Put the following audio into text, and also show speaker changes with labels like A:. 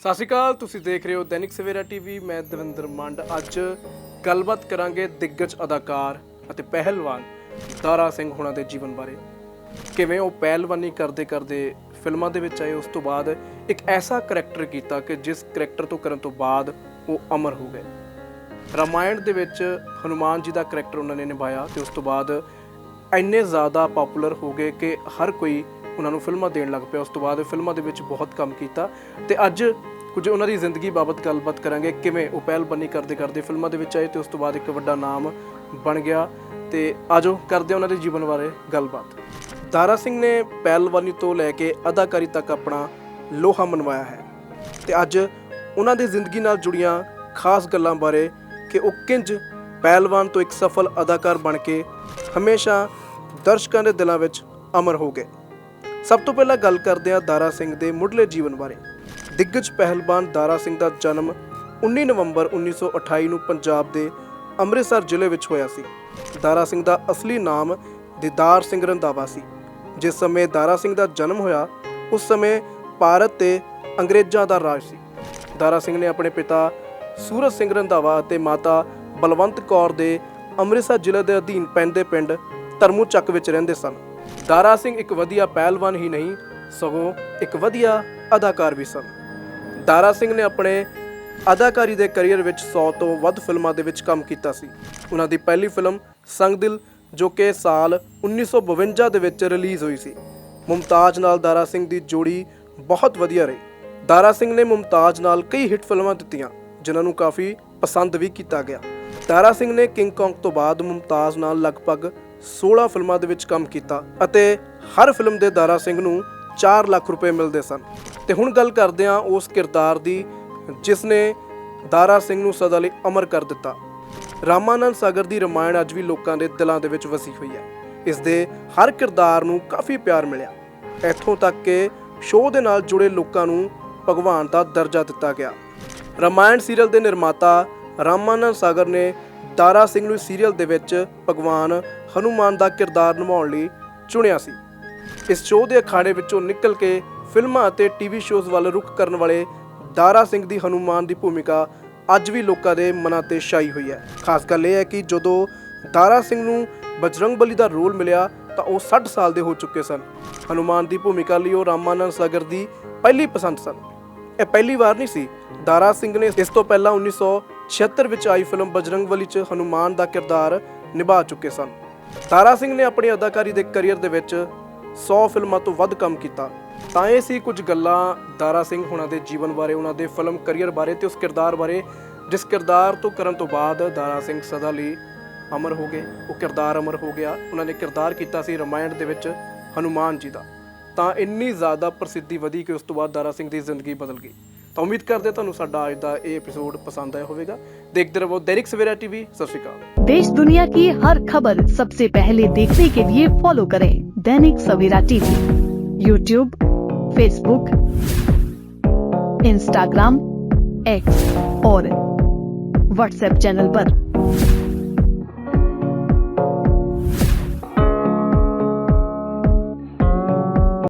A: ਸਤਿ ਸ਼੍ਰੀ ਅਕਾਲ, ਤੁਸੀਂ ਦੇਖ ਰਹੇ ਹੋ ਦੈਨਿਕ ਸਵੇਰਾ ਟੀਵੀ, ਮੈਂ ਦਵਿੰਦਰ ਮੰਡ। ਅੱਜ ਗੱਲਬਾਤ ਕਰਾਂਗੇ ਦਿੱਗਜ ਅਦਾਕਾਰ ਅਤੇ ਪਹਿਲਵਾਨ ਦਾਰਾ ਸਿੰਘ ਹੁਣਾਂ ਦੇ ਜੀਵਨ ਬਾਰੇ। ਕਿਵੇਂ ਉਹ ਪਹਿਲਵਾਨੀ ਕਰਦੇ ਕਰਦੇ ਫਿਲਮਾਂ ਦੇ ਵਿੱਚ ਆਏ, ਉਸ ਤੋਂ ਬਾਅਦ ਇੱਕ ਐਸਾ ਕਰੈਕਟਰ ਕੀਤਾ ਕਿ ਜਿਸ ਕਰੈਕਟਰ ਤੋਂ ਕਰਨ ਤੋਂ ਬਾਅਦ ਉਹ ਅਮਰ ਹੋ ਗਏ। ਰਾਮਾਇਣ ਦੇ ਵਿੱਚ ਹਨੂਮਾਨ ਜੀ ਦਾ ਕਰੈਕਟਰ ਉਹਨਾਂ ਨੇ ਨਿਭਾਇਆ ਤੇ ਉਸ ਤੋਂ ਬਾਅਦ ਇੰਨੇ ਜ਼ਿਆਦਾ ਪਪੂਲਰ ਹੋ ਗਏ ਕਿ ਹਰ ਕੋਈ ਉਹਨਾਂ ਨੂੰ ਫਿਲਮਾਂ ਦੇਣ ਲੱਗ ਪਿਆ। ਉਸ ਤੋਂ ਬਾਅਦ ਫਿਲਮਾਂ ਦੇ ਵਿੱਚ ਬਹੁਤ ਕੰਮ ਕੀਤਾ। ਤੇ ਅੱਜ ਕੁਝ ਉਹਨਾਂ ਦੀ ਜ਼ਿੰਦਗੀ ਬਾਬਤ ਗੱਲਬਾਤ ਕਰਾਂਗੇ, ਕਿਵੇਂ ਉਹ ਪਹਿਲਵਾਨੀ ਕਰਦੇ ਕਰਦੇ ਫਿਲਮਾਂ ਦੇ ਵਿੱਚ ਆਏ ਤੇ ਉਸ ਤੋਂ ਬਾਅਦ ਇੱਕ ਵੱਡਾ ਨਾਮ ਬਣ ਗਿਆ। ਤੇ ਆਜੋ, ਕਰਦੇ ਉਹਨਾਂ ਦੇ ਜੀਵਨ ਬਾਰੇ ਗੱਲਬਾਤ। ਦਾਰਾ ਸਿੰਘ ਨੇ ਪਹਿਲਵਾਨੀ ਤੋਂ ਲੈ ਕੇ ਅਦਾਕਾਰੀ ਤੱਕ ਆਪਣਾ ਲੋਹਾ ਮਨਵਾਇਆ ਹੈ। ਤੇ ਅੱਜ ਉਹਨਾਂ ਦੀ ਜ਼ਿੰਦਗੀ ਨਾਲ ਜੁੜੀਆਂ ਖਾਸ ਗੱਲਾਂ ਬਾਰੇ ਕਿ ਉਹ ਕਿੰਜ ਪਹਿਲਵਾਨ ਤੋਂ ਇੱਕ ਸਫਲ ਅਦਾਕਾਰ ਬਣ ਕੇ ਹਮੇਸ਼ਾ ਦਰਸ਼ਕਾਂ ਦੇ ਦਿਲਾਂ ਵਿੱਚ ਅਮਰ ਹੋ ਗਏ। ਸਭ ਤੋਂ ਪਹਿਲਾਂ ਗੱਲ ਕਰਦੇ ਹਾਂ ਦਾਰਾ ਸਿੰਘ ਦੇ ਮੁੱਢਲੇ ਜੀਵਨ ਬਾਰੇ। ਦਿੱਗਜ ਪਹਿਲਵਾਨ ਦਾਰਾ ਸਿੰਘ ਦਾ ਜਨਮ 19 ਨਵੰਬਰ 1928 ਨੂੰ ਪੰਜਾਬ ਦੇ ਅੰਮ੍ਰਿਤਸਰ ਜ਼ਿਲ੍ਹੇ ਵਿੱਚ ਹੋਇਆ ਸੀ। ਦਾਰਾ ਸਿੰਘ ਦਾ ਅਸਲੀ ਨਾਮ ਦੀਦਾਰ ਸਿੰਘ ਰੰਧਾਵਾ ਸੀ। ਜਿਸ ਸਮੇਂ ਦਾਰਾ ਸਿੰਘ ਦਾ ਜਨਮ ਹੋਇਆ, ਉਸ ਸਮੇਂ ਭਾਰਤ ਤੇ ਅੰਗਰੇਜ਼ਾਂ ਦਾ ਰਾਜ ਸੀ। ਦਾਰਾ ਸਿੰਘ ਨੇ ਆਪਣੇ ਪਿਤਾ ਸੂਰਜ ਸਿੰਘ ਰੰਧਾਵਾ ਅਤੇ ਮਾਤਾ ਬਲਵੰਤ ਕੌਰ ਦੇ ਅੰਮ੍ਰਿਤਸਰ ਜ਼ਿਲ੍ਹੇ ਦੇ ਅਧੀਨ ਪੈਂਦੇ ਪਿੰਡ ਧਰਮੂ ਚੱਕ ਵਿੱਚ ਰਹਿੰਦੇ ਸਨ। ਦਾਰਾ ਸਿੰਘ ਇੱਕ ਵਧੀਆ ਪਹਿਲਵਾਨ ਹੀ ਨਹੀਂ, ਸਗੋਂ ਇੱਕ ਵਧੀਆ ਅਦਾਕਾਰ ਵੀ ਸਨ। ਦਾਰਾ ਸਿੰਘ ਨੇ ਆਪਣੇ ਅਦਾਕਾਰੀ ਦੇ ਕੈਰੀਅਰ ਵਿੱਚ 100 ਤੋਂ ਵੱਧ ਫਿਲਮਾਂ ਦੇ ਵਿੱਚ ਕੰਮ ਕੀਤਾ ਸੀ। ਉਹਨਾਂ ਦੀ ਪਹਿਲੀ ਫਿਲਮ ਸੰਗਦਿਲ, ਜੋ ਕਿ ਸਾਲ 1952 ਦੇ ਵਿੱਚ ਰਿਲੀਜ਼ ਹੋਈ ਸੀ। ਮੁਮਤਾਜ਼ ਨਾਲ ਦਾਰਾ ਸਿੰਘ ਦੀ ਜੋੜੀ ਬਹੁਤ ਵਧੀਆ ਰਹੀ। ਦਾਰਾ ਸਿੰਘ ਨੇ ਮੁਮਤਾਜ਼ ਨਾਲ ਕਈ ਹਿੱਟ ਫਿਲਮਾਂ ਦਿੱਤੀਆਂ, ਜਿਨ੍ਹਾਂ ਨੂੰ ਕਾਫੀ ਪਸੰਦ ਵੀ ਕੀਤਾ ਗਿਆ। ਦਾਰਾ ਸਿੰਘ ਨੇ ਕਿੰਗ ਕੌਂਗ ਤੋਂ ਬਾਅਦ ਮੁਮਤਾਜ਼ ਨਾਲ ਲਗਭਗ 16 ਫਿਲਮਾਂ ਦੇ ਵਿੱਚ ਕੰਮ ਕੀਤਾ ਅਤੇ ਹਰ ਫਿਲਮ ਦੇ ਦਾਰਾ ਸਿੰਘ ਨੂੰ 4 ਲੱਖ ਰੁਪਏ ਮਿਲਦੇ ਸਨ। ਤੇ ਹੁਣ ਗੱਲ ਕਰਦੇ ਹਾਂ ਉਸ ਕਿਰਦਾਰ ਦੀ, ਜਿਸ ਨੇ ਦਾਰਾ ਸਿੰਘ ਨੂੰ ਸਦਾ ਲਈ ਅਮਰ ਕਰ ਦਿੱਤਾ। ਰਾਮਾਨੰਦ ਸਾਗਰ ਦੀ ਰਮਾਇਣ ਅੱਜ ਵੀ ਲੋਕਾਂ ਦੇ ਦਿਲਾਂ ਦੇ ਵਿੱਚ ਵਸੀ ਹੋਈ ਹੈ। ਇਸ ਦੇ ਹਰ ਕਿਰਦਾਰ ਨੂੰ ਕਾਫੀ ਪਿਆਰ ਮਿਲਿਆ। ਇੱਥੋਂ ਤੱਕ ਕਿ ਸ਼ੋਅ ਦੇ ਨਾਲ ਜੁੜੇ ਲੋਕਾਂ ਨੂੰ ਭਗਵਾਨ ਦਾ ਦਰਜਾ ਦਿੱਤਾ ਗਿਆ। ਰਾਮਾਇਣ ਸੀਰੀਅਲ ਦੇ ਨਿਰਮਾਤਾ ਰਾਮਾਨੰਦ ਸਾਗਰ ਨੇ ਦਾਰਾ ਸਿੰਘ ਨੂੰ ਸੀਰੀਅਲ ਦੇ ਵਿੱਚ ਭਗਵਾਨ ਹਨੂਮਾਨ ਦਾ ਕਿਰਦਾਰ ਨਿਭਾਉਣ ਲਈ ਚੁਣਿਆ ਸੀ। ਇਸ ਸ਼ੋਅ ਦੇ ਅਖਾੜੇ ਵਿੱਚੋਂ ਨਿਕਲ ਕੇ ਫਿਲਮਾਂ ਅਤੇ ਟੀਵੀ ਸ਼ੋਜ਼ ਵੱਲ ਰੁਖ ਕਰਨ ਵਾਲੇ ਦਾਰਾ ਸਿੰਘ ਦੀ ਹਨੂਮਾਨ ਦੀ ਭੂਮਿਕਾ ਅੱਜ ਵੀ ਲੋਕਾਂ ਦੇ ਮਨਾਂ ਤੇ ਛਾਈ ਹੋਈ ਹੈ। ਖਾਸ ਗੱਲ ਇਹ ਹੈ ਕਿ ਜਦੋਂ ਦਾਰਾ ਸਿੰਘ ਨੂੰ ਬਜਰੰਗਬਲੀ ਦਾ ਰੋਲ ਮਿਲਿਆ ਤਾਂ ਉਹ 60 ਸਾਲ ਦੇ ਹੋ ਚੁੱਕੇ ਸਨ। ਹਨੂਮਾਨ ਦੀ ਭੂਮਿਕਾ ਲਈ ਉਹ ਰਾਮਾਨੰਦ ਸਾਗਰ ਦੀ ਪਹਿਲੀ ਪਸੰਦ ਸਨ। ਇਹ ਪਹਿਲੀ ਵਾਰ ਨਹੀਂ ਸੀ। ਦਾਰਾ ਸਿੰਘ ਨੇ ਇਸ ਤੋਂ ਪਹਿਲਾਂ 1976 ਵਿੱਚ ਆਈ ਫਿਲਮ ਬਜਰੰਗਬਲੀ 'ਚ ਹਨੂਮਾਨ ਦਾ ਕਿਰਦਾਰ ਨਿਭਾ ਚੁੱਕੇ ਸਨ। ਦਾਰਾ ਸਿੰਘ ਨੇ ਆਪਣੀ ਅਦਾਕਾਰੀ ਦੇ ਕੈਰੀਅਰ ਦੇ ਵਿੱਚ 100 ਫਿਲਮਾਂ ਤੋਂ ਵੱਧ ਕੰਮ ਕੀਤਾ। ਤਾਂ ਇਹ ਸੀ ਕੁਝ ਗੱਲਾਂ ਦਾਰਾ ਸਿੰਘ ਹੁਣਾਂ ਦੇ ਜੀਵਨ ਬਾਰੇ, ਉਹਨਾਂ ਦੇ ਫਿਲਮ ਕੈਰੀਅਰ ਬਾਰੇ ਤੇ ਉਸ ਕਿਰਦਾਰ ਬਾਰੇ, ਜਿਸ ਕਿਰਦਾਰ ਤੋਂ ਕਰਨ ਤੋਂ ਬਾਅਦ ਦਾਰਾ ਸਿੰਘ ਸਦਾ ਲਈ ਅਮਰ ਹੋ ਗਏ। ਉਹ ਕਿਰਦਾਰ ਅਮਰ ਹੋ ਗਿਆ। ਉਹਨਾਂ ਨੇ ਕਿਰਦਾਰ ਕੀਤਾ ਸੀ ਰਮਾਇਣ ਦੇ ਵਿੱਚ ਹਨੂਮਾਨ ਜੀ ਦਾ। ਤਾਂ ਇੰਨੀ ਜ਼ਿਆਦਾ ਪ੍ਰਸਿੱਧੀ ਵਧੀ ਕਿ ਉਸ ਤੋਂ ਬਾਅਦ ਦਾਰਾ ਸਿੰਘ ਦੀ ਜ਼ਿੰਦਗੀ ਬਦਲ ਗਈ। ਤਾਂ ਉਮੀਦ ਕਰਦੇ ਹਾਂ ਤੁਹਾਨੂੰ ਸਾਡਾ ਅੱਜ ਦਾ ਇਹ ਐਪੀਸੋਡ ਪਸੰਦ ਆਇਆ ਹੋਵੇਗਾ ਦੇਖਦੇ ਰਹੋ दैनिक सवेरा टीवी सत श्री अकाल
B: देश दुनिया की हर खबर सबसे पहले देखने के लिए फॉलो करें Dainik Savera TV YouTube Facebook Instagram X और व्हाट्सएप चैनल पर।